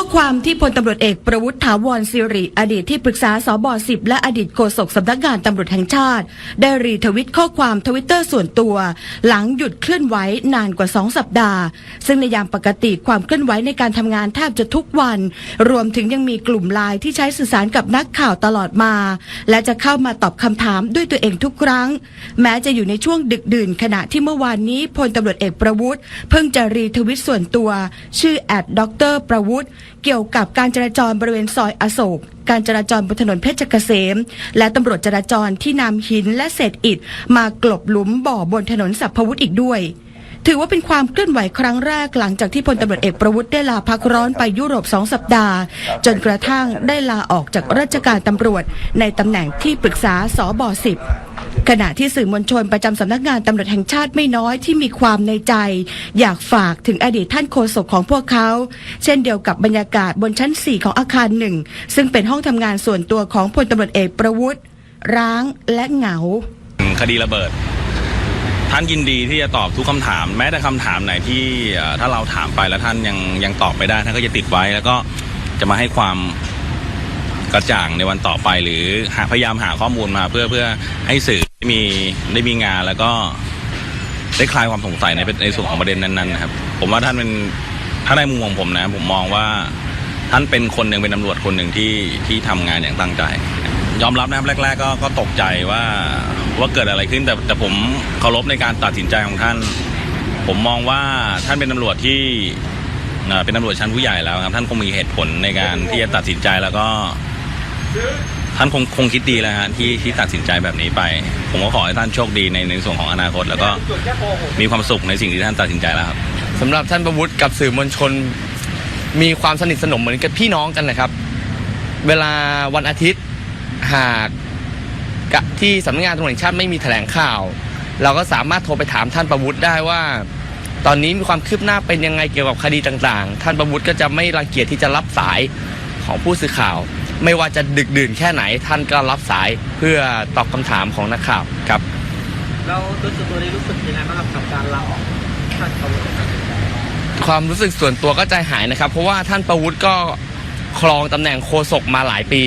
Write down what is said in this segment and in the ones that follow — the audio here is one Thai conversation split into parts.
ข้อความที่พลตำรวจเอกประวุฒิถาวรสิริ อดีตที่ปรึกษาสบสิบและอดีตโฆษกสำนักงานตำรวจแห่งชาติ ได้รีทวิตข้อความทวิตเตอร์ส่วนตัว หลังหยุดเคลื่อนไหวนานกว่า 2 สัปดาห์ ซึ่งในยามปกติความเคลื่อนไหวในการทำงานแทบจะทุกวัน รวมถึงยังมีกลุ่มไลน์ที่ใช้สื่อสารกับนักข่าวตลอดมา และจะเข้ามาตอบคำถามด้วยตัวเองทุกครั้ง แม้จะอยู่ในช่วงดึกดื่น ขณะที่เมื่อวานนี้พลตำรวจเอกประวุฒิเพิ่งจะรีทวิตส่วนตัว ชื่อแอดด็อกเตอร์ประวุฒิเกี่ยวกับการจราจรบริเวณซอยอโศก การจราจรบนถนนเพชรเกษม และตำรวจจราจรที่นำหินและเศษอิฐมากลบหลุมบ่อบนถนนสัพพวุฒิอีกด้วย ถือว่าเป็นความเคลื่อนไหวครั้งแรกหลังจากที่พลตำรวจเอกประวุฒิได้ลาพักร้อนไปยุโรปสองสัปดาห์ จนกระทั่งได้ลาออกจากราชการตำรวจ ในตำแหน่งที่ปรึกษาสบสิบขณะที่สื่อมวลชนประจำสำนักงานตำรวจแห่งชาติไม่น้อยที่มีความในใจ อยากฝากถึงอดีตท่านโฆษกของพวกเขา เช่นเดียวกับบรรยากาศบนชั้น 4 ของอาคารหนึ่ง ซึ่งเป็นห้องทำงานส่วนตัวของพลตำรวจเอกประวุฒิร้างและเหงา คดีระเบิด ท่านยินดีที่จะตอบทุกคำถาม แม้แต่คำถามไหนที่ถ้าเราถามไปแล้วท่านยังยังตอบไม่ได้ท่านก็จะติดไว้ แล้วก็จะมาให้ความกระจ่างในวันต่อไป หรือหาพยายามหาข้อมูลมาเพื่อเพื่อให้สื่อได้มีได้มีงานแล้วก็ได้คลายความสงสัยในในส่วนของประเด็นนั้นๆนะครับ ผมว่าท่านเป็นถ้าในมุมของผมนะ ผมมองว่าท่านเป็นคนหนึ่งเป็นตำรวจคนหนึ่งที่ที่ทำงานอย่างตั้งใจ ยอมรับนะครับแรก ๆ ก็ก็ตกใจว่าว่าเกิดอะไรขึ้นแต่แต่ผมเคารพในการตัดสินใจของท่าน ผมมองว่าท่านเป็นตำรวจที่เอ่อเป็นตำรวจชั้นผู้ใหญ่แล้วครับ ท่านคงมีเหตุผลในการที่จะตัดสินใจแล้วก็ ท่านคงคงคิดดีแล้วฮะที่ที่ตัดสินใจแบบนี้ไป ผมก็ขอให้ท่านโชคดีในในส่วนของอนาคต แล้วก็มีความสุขในสิ่งที่ท่านตัดสินใจแล้วครับ สำหรับท่านประวุฒิกับสื่อมวลชน มีความสนิทสนมเหมือนกับพี่น้องกันนะครับ เวลาวันอาทิตย์ หากกะที่สำนักงานตำรวจแห่งชาติไม่มีแถลงข่าว เราก็สามารถโทรไปถามท่านประวุฒิได้ว่า ตอนนี้มีความคืบหน้าเป็นยังไงเกี่ยวกับคดีต่างๆ ท่านประวุฒิก็จะไม่รังเกียจที่จะรับสายของผู้สื่อข่าว ไม่ว่าจะดึกดื่นแค่ไหนท่านก็รับสายเพื่อตอบคำถามของนักข่าวครับแล้วโดยส่วนตัวนี้รู้สึกยังไงบ้างครับกับการลาออกท่านประวุฒิครับความรู้สึกส่วนตัวก็ใจหายนะครับ เพราะว่าท่านประวุฒิก็ครองตำแหน่งโฆษกมาหลายปี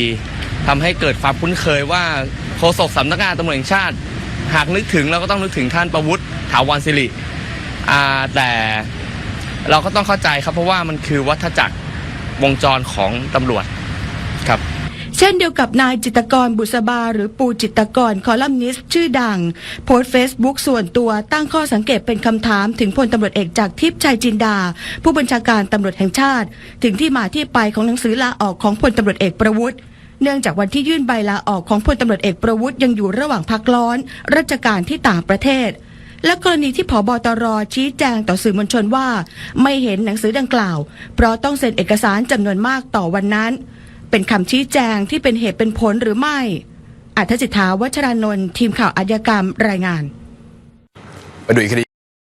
ทำให้เกิดความคุ้นเคยว่าโฆษกสำนักงานตำรวจแห่งชาติ หากนึกถึงเราก็ต้องนึกถึงท่านประวุฒิถาวรศิริแต่เราก็ต้องเข้าใจครับเพราะว่ามันคือวัฏจักรวงจรของตำรวจครับเช่นเดียวกับนายจิตกรบุษบา หรือปูจิตกรคอลัมนิสต์ชื่อดัง โพสต์เฟซบุ๊กส่วนตัวตั้งข้อสังเกตเป็นคำถามถึงพลตำรวจเอกจากทิพย์ชัยจินดา ผู้บัญชาการตำรวจแห่งชาติ ถึงที่มาที่ไปของหนังสือลาออกของพลตำรวจเอกประวุฒิ เนื่องจากวันที่ยื่นใบลาออกของพลตำรวจเอกประวุฒิยังอยู่ระหว่างพักร้อน ราชการที่ต่างประเทศ และกรณีที่ผบตรชี้แจงต่อสื่อมวลชนว่า ไม่เห็นหนังสือดังกล่าว เพราะต้องเซ็นเอกสารจำนวนมากต่อวันนั้น เป็นคำชี้แจงที่เป็นเหตุเป็นผลหรือไม่อัธจิตาวัชรานนท์ทีมข่าวอาญากรรมรายงานไปดูอีกคดี